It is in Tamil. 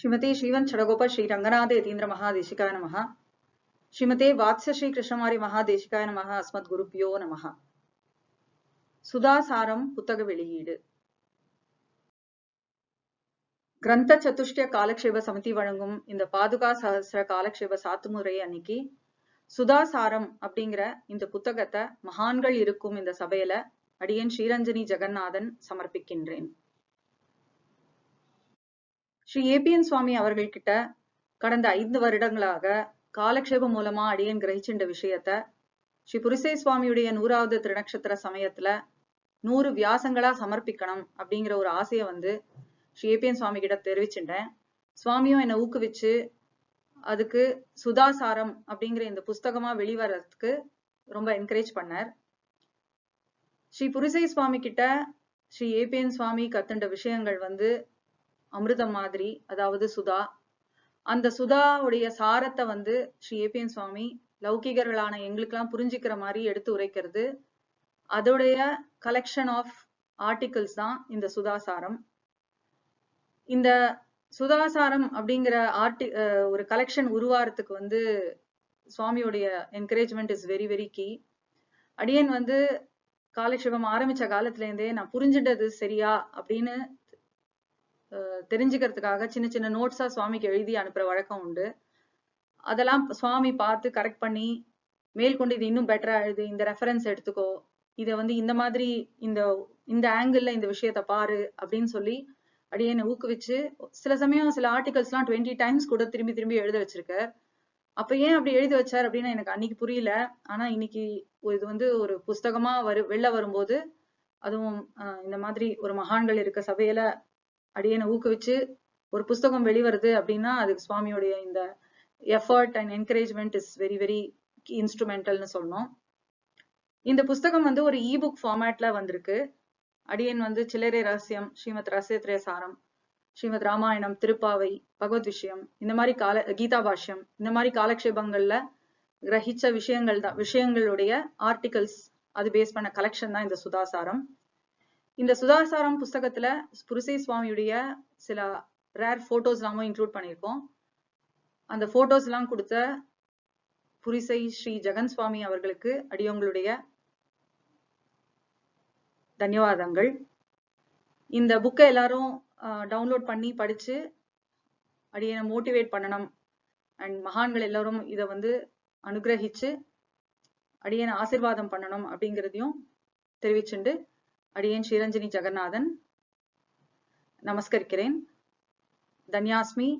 श्रीमते श्रीवन् षडगोप श्री रङ्गनाथ यतीन्द्र महादेशिकाय नमः श्रीमते वात्स्य श्री कृष्णमारि महादेशिकाय நமः அஸ்மத் குருப்பியோ நமः சுதாசாரம் புத்தக வெளியீடு கிரந்த சதுஷ்டிய காலக்ஷேப சமிதி வழங்கும் இந்த பாதுகா சஹஸ்ர காலக்ஷேப சாத்துமுறை அன்னைக்கு சுதாசாரம் அப்படிங்கிற இந்த புத்தகத்தை மகான்கள் இருக்கும் இந்த சபையில அடியேன் ஸ்ரீரஞ்சனி ஜெகநாதன் சமர்ப்பிக்கின்றேன் ஸ்ரீ ஏபிஎன் சுவாமி அவர்கள் கிட்ட கடந்த ஐந்து வருடங்களாக காலக்ஷேபம் மூலமா அடியன் கிரகிச்சின்ற விஷயத்த ஸ்ரீ புரிசை சுவாமியுடைய நூறாவது திருநக்ஷத்திர சமயத்துல நூறு வியாசங்களா சமர்ப்பிக்கணும் அப்படிங்கிற ஒரு ஆசையை வந்து ஸ்ரீ ஏபிஎன் சுவாமி கிட்ட தெரிவிச்சுட்டேன் சுவாமியும் என்னை ஊக்குவிச்சு அதுக்கு சுதாசாரம் அப்படிங்கிற இந்த புஸ்தகமா வெளிவரத்துக்கு ரொம்ப என்கரேஜ் பண்ணார். ஸ்ரீ புரிசை சுவாமி கிட்ட ஸ்ரீ ஏபிஎன் சுவாமி கத்துண்ட விஷயங்கள் வந்து அமிர்தம் மாதிரி அதாவது சுதா. அந்த சுதாவுடைய சாரத்தை வந்து ஸ்ரீ ஏபிஎன் சுவாமி லௌகிகர்களான எங்களுக்கெல்லாம் புரிஞ்சுக்கிற மாதிரி எடுத்து உரைக்கிறது. அதோடைய கலெக்ஷன் ஆஃப் ஆர்டிகிள்ஸ் தான் இந்த சுதாசாரம் இந்த சுதாசாரம் அப்படிங்கிற ஆர்டி ஒரு கலெக்ஷன் உருவாகிறதுக்கு வந்து சுவாமியுடைய encouragement is very very key அடியன் வந்து காலக்ஷேபம் ஆரம்பிச்ச காலத்துல இருந்தே நான் புரிஞ்சுட்டது சரியா அப்படின்னு தெரிஞ்சுக்கிறதுக்காக சின்ன சின்ன நோட்ஸா சுவாமிக்கு எழுதி அனுப்புற வழக்கம் உண்டு. அதெல்லாம் சுவாமி பார்த்து கரெக்ட் பண்ணி மேல்கொண்டு இது இன்னும் பெட்டரா எழுது இந்த ரெஃபரன்ஸ் எடுத்துக்கோ இதை வந்து இந்த மாதிரி இந்த இந்த ஆங்கிள் இந்த விஷயத்த பாரு அப்படின்னு சொல்லி அடியனை ஊக்குவிச்சு சில சமயம் சில ஆர்டிகல்ஸ்லாம் டுவெண்ட்டி டைம்ஸ் கூட திரும்பி திரும்பி எழுத வச்சிருக்கார் அப்ப ஏன் அப்படி எழுதி வச்சார் அப்படின்னு எனக்கு அன்னைக்கு புரியல. ஆனா இன்னைக்கு இது வந்து ஒரு புஸ்தகமா வரு வெளில வரும்போது அதுவும் இந்த மாதிரி ஒரு மகான்கள் இருக்க சபையில அடியனை ஊக்குவிச்சு ஒரு புஸ்தகம் வெளிவருது அப்படின்னா அதுக்கு சுவாமியுடைய இந்த effort and encouragement is very very இன்ஸ்ட்ருமெண்டல்னு சொன்னோம். இந்த புஸ்தகம் வந்து ஒரு இபுக் ஃபார்மேட்ல வந்திருக்கு. அடியன் வந்து சில்லறை ரகசியம் ஸ்ரீமத் ரகசியத்ரய சாரம் ஸ்ரீமத் ராமாயணம் திருப்பாவை பகவத் விஷயம் இந்த மாதிரி கால கீதா பாஷ்யம் இந்த மாதிரி காலக்ஷேபங்கள்ல கிரகிச்ச விஷயங்கள் தான் விஷயங்களுடைய ஆர்டிகல்ஸ் அது பேஸ் பண்ண கலெக்ஷன் தான் இந்த சுதாசாரம் இந்த சுதாசாரம் புஸ்தகத்துல புருசை சுவாமியுடைய சில ரேர் போட்டோஸ் எல்லாமும் இன்க்ளூட் பண்ணியிருக்கோம். அந்த போட்டோஸ் எல்லாம் கொடுத்த புரிசை ஸ்ரீ ஜெகன் சுவாமி அவர்களுக்கு அடியவங்களுடைய தன்யவாதங்கள். இந்த புக்கை எல்லாரும் டவுன்லோட் பண்ணி படிச்சு அடியனை மோட்டிவேட் பண்ணணும். அண்ட் மகான்கள் எல்லாரும் இதை வந்து அனுகிரகிச்சு அடியனை ஆசிர்வாதம் பண்ணணும் அப்படிங்கிறதையும் தெரிவிச்சுண்டு அடியேன் ஸ்ரீரஞ்சனி ஜெகநாதன். நமஸ்கரிக்கிறேன். தன்யாஸ்மி